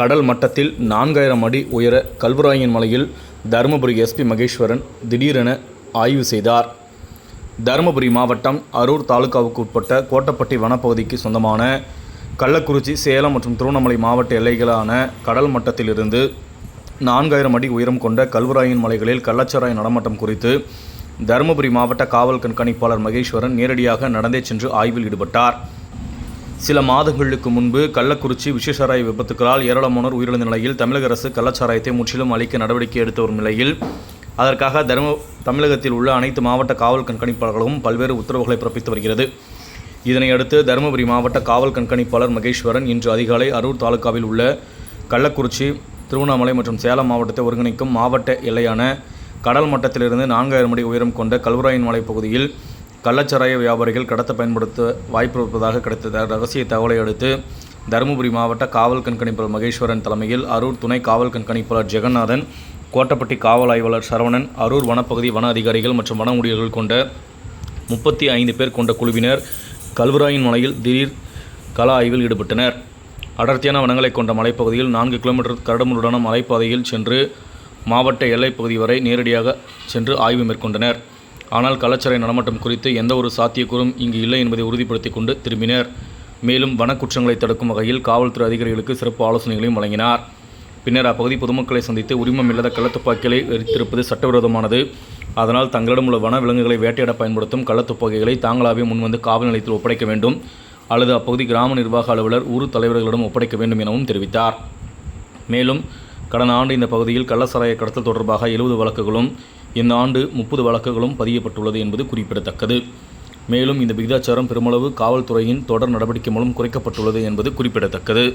கடல் மட்டத்தில் நான்காயிரம் அடி உயர கல்வராயன் மலையில் தருமபுரி எஸ்பி மகேஸ்வரன் திடீரென ஆய்வு செய்தார். தருமபுரி மாவட்டம் அரூர் தாலுகாவுக்கு உட்பட்ட கோட்டப்பட்டி வனப்பகுதிக்கு சொந்தமான கள்ளக்குறிச்சி சேலம் மற்றும் திருவண்ணாமலை மாவட்ட எல்லைகளான கடல் மட்டத்திலிருந்து நான்காயிரம் அடி உயரம் கொண்ட கல்வராயன் மலைகளில் கள்ளச்சாராய நடமாட்டம் குறித்து தருமபுரி மாவட்ட காவல் கண்காணிப்பாளர் மகேஸ்வரன் நேரடியாக நடந்தே சென்று ஆய்வில் ஈடுபட்டார். சில மாதங்களுக்கு முன்பு கள்ளக்குறிச்சி விஷசாராய விபத்துக்களால் ஏராளமானோர் உயிரிழந்த நிலையில் தமிழக அரசு கள்ளச்சாராயத்தை முற்றிலும் அளிக்க நடவடிக்கை எடுத்து வரும் நிலையில் அதற்காக தரும தமிழகத்தில் உள்ள அனைத்து மாவட்ட காவல் கண்காணிப்பாளர்களும் பல்வேறு உத்தரவுகளை பிறப்பித்து வருகிறது. இதனையடுத்து தருமபுரி மாவட்ட காவல் கண்காணிப்பாளர் மகேஸ்வரன் இன்று அதிகாலை அரூர் தாலுகாவில் உள்ள கள்ளக்குறிச்சி திருவண்ணாமலை மற்றும் சேலம் மாவட்டத்தை ஒருங்கிணைக்கும் மாவட்ட எல்லையான கடல் மட்டத்திலிருந்து நான்காயிரம் அடி உயரம் கொண்ட கல்வராயன் மலை பகுதியில் கள்ளச்சாராய வியாபாரிகள் கடத்த பயன்படுத்த வாய்ப்பு இருப்பதாக கிடைத்த ரகசிய தகவலை அடுத்து தருமபுரி மாவட்ட காவல் கண்காணிப்பாளர் மகேஸ்வரன் தலைமையில் அரூர் துணை காவல் கண்காணிப்பாளர் ஜெகநாதன் கோட்டப்பட்டி காவல் ஆய்வாளர் சரவணன் அரூர் வனப்பகுதி வன அதிகாரிகள் மற்றும் வன ஊழியர்கள் கொண்ட முப்பத்தி ஐந்து பேர் கொண்ட குழுவினர் கல்வராயன் மலையில் திடீர் கள ஆய்வில் ஈடுபட்டனர். அடர்த்தியான வனங்களை கொண்ட மலைப்பகுதியில் நான்கு கிலோமீட்டர் கரடுமுரடான மலைப்பாதையில் சென்று மாவட்ட எல்லைப்பகுதி வரை நேரடியாக சென்று ஆய்வு மேற்கொண்டனர். ஆனால் கள்ளச்சாரை நடமாட்டம் குறித்து எந்த ஒரு சாத்தியக்கூறும் இங்கு இல்லை என்பதை உறுதிப்படுத்திக் கொண்டு திரும்பினர். மேலும் வனக்குற்றங்களை தடுக்கும் வகையில் காவல்துறை அதிகாரிகளுக்கு சிறப்பு ஆலோசனைகளையும் வழங்கினார். பின்னர் அப்பகுதி பொதுமக்களை சந்தித்து உரிமம் இல்லாத கள்ளத்துப்பாக்கிகளை எரித்திருப்பது சட்டவிரோதமானது. அதனால் தங்களிடம் உள்ள வன விலங்குகளை வேட்டையாட பயன்படுத்தும் கள்ளத்துப்பாக்கிகளை தாங்களாகவே முன்வந்து காவல் நிலையத்தில் ஒப்படைக்க வேண்டும். அல்லது அப்பகுதி கிராம நிர்வாக அலுவலர் ஊர் தலைவர்களிடம் ஒப்படைக்க வேண்டும் எனவும் தெரிவித்தார். மேலும் கடந்த ஆண்டு இந்த பகுதியில் கள்ளசாராய கடத்தல் தொடர்பாக எழுபது வழக்குகளும் இந்த ஆண்டு முப்பது வழக்குகளும் பதியப்பட்டுள்ளது என்பது குறிப்பிடத்தக்கது. மேலும் இந்த விகிதாச்சாரம் பெருமளவு காவல்துறையின் தொடர் நடவடிக்கை மூலம் குறைக்கப்பட்டுள்ளது என்பது குறிப்பிடத்தக்கது.